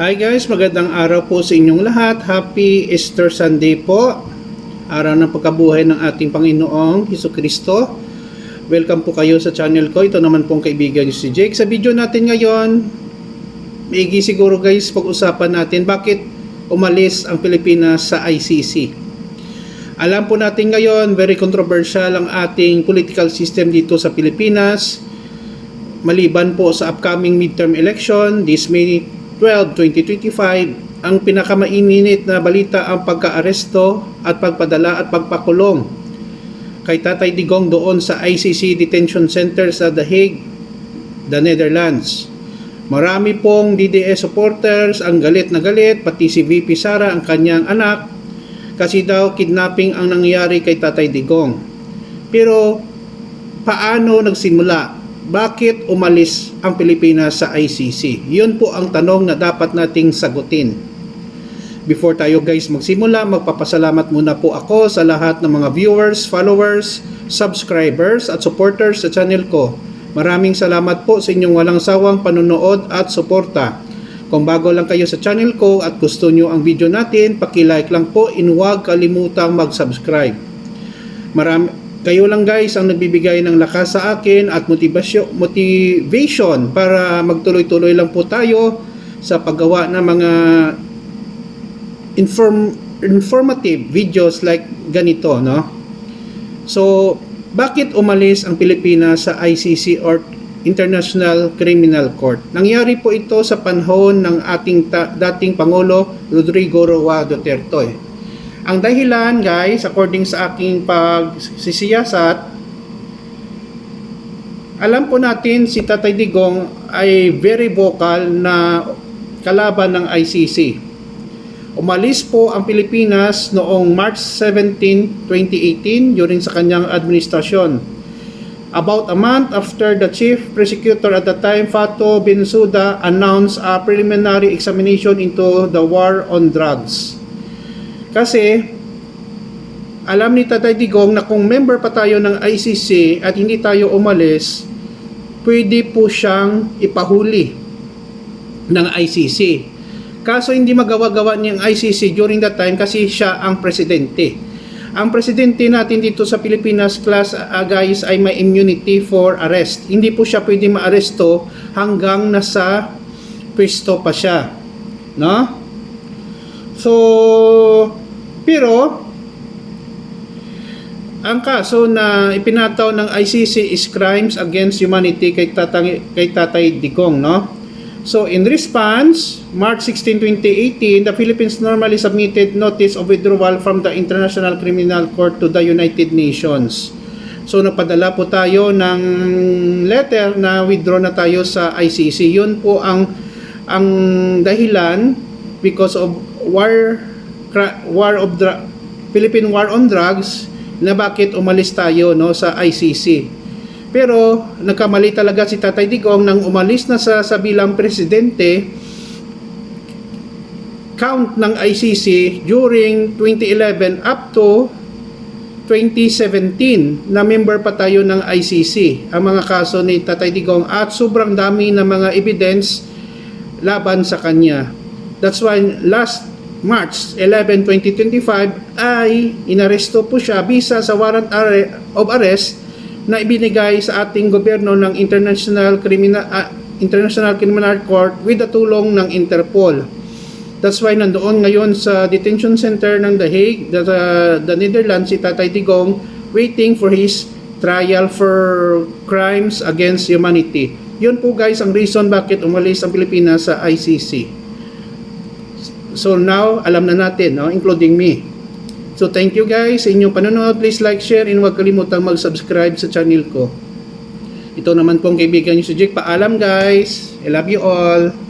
Hi guys, magandang araw po sa inyong lahat. Happy Easter Sunday po. Araw ng pagkabuhay ng ating Panginoong Heso Kristo. Welcome po kayo sa channel ko. Ito naman pong kaibigan niyo si Jake. Sa video natin ngayon, maigi siguro guys pag-usapan natin bakit umalis ang Pilipinas sa ICC. Alam po natin ngayon, very controversial ang ating political system dito sa Pilipinas. Maliban po sa upcoming midterm election, this May 12, 2025, ang pinakamainit na balita ang pagkaaresto at pagpadala at pagpakulong kay Tatay Digong doon sa ICC Detention Center sa The Hague, the Netherlands. Marami pong DDS supporters ang galit na galit, pati si VP Sara ang kanyang anak, kasi daw kidnapping ang nangyari kay Tatay Digong. Pero paano nagsimula? Bakit umalis ang Pilipinas sa ICC? Yun po ang tanong na dapat nating sagutin. Before tayo guys magsimula, magpapasalamat muna po ako sa lahat ng mga viewers, followers, subscribers at supporters sa channel ko. Maraming salamat po sa inyong walang sawang panunood at suporta. Kung bago lang kayo sa channel ko at gusto nyo ang video natin, pakilike lang po and huwag kalimutang mag-subscribe. Marami, kayo lang guys ang nagbibigay ng lakas sa akin at motivasyon, motivation para magtuloy-tuloy lang po tayo sa paggawa ng mga inform, informative videos like ganito, no? So, bakit umalis ang Pilipinas sa ICC or International Criminal Court? Nangyari po ito sa panahon ng ating dating Pangulo Rodrigo Roa Duterte. Ang dahilan guys, according sa aking pagsisiyasat, alam po natin si Tatay Digong ay very vocal na kalaban ng ICC. Umalis po ang Pilipinas noong March 17, 2018 during sa kanyang administrasyon. About a month after the chief prosecutor at the time, Fato Bensouda, announced a preliminary examination into the war on drugs. Kasi alam ni Tatay Digong na kung member pa tayo ng ICC at hindi tayo umalis, pwede po siyang ipahuli ng ICC. Kaso hindi magawa-gawa niyang ICC during that time kasi siya ang presidente. Ang presidente natin dito sa Pilipinas class uh, guys ay may immunity for arrest. Hindi po siya pwede maaresto hanggang nasa pwesto pa siya. No? So, pero ang kaso na ipinataw ng ICC is crimes against humanity kay Tatay, kay Tatay Digong, no? So, in response, March 16, 2018, the Philippines normally submitted notice of withdrawal from the International Criminal Court to the United Nations. So, nagpadala po tayo ng letter na withdraw na tayo sa ICC. Yun po ang ang dahilan because of war war of dra- Philippine War on Drugs na bakit umalis tayo no sa ICC. Pero nagkamali talaga si Tatay Digong nang umalis na sa, sa bilang presidente count ng ICC during 2011 up to 2017 na member pa tayo ng ICC ang mga kaso ni Tatay Digong at sobrang dami ng mga evidence laban sa kanya. That's why last March 11, 2025 ay inaresto po siya bisa sa warrant of arrest na ibinigay sa ating gobyerno ng International Criminal uh, International Criminal Court with the tulong ng Interpol. That's why nandoon ngayon sa detention center ng The Hague, the, the Netherlands, si Tatay Digong waiting for his trial for crimes against humanity. Yun po guys ang reason bakit umalis ang Pilipinas sa ICC. So now, alam na natin, no? including me. So thank you guys sa inyong panonood. Please like, share, and huwag kalimutang mag-subscribe sa channel ko. Ito naman pong kaibigan niyo si Jake. Paalam guys. I love you all.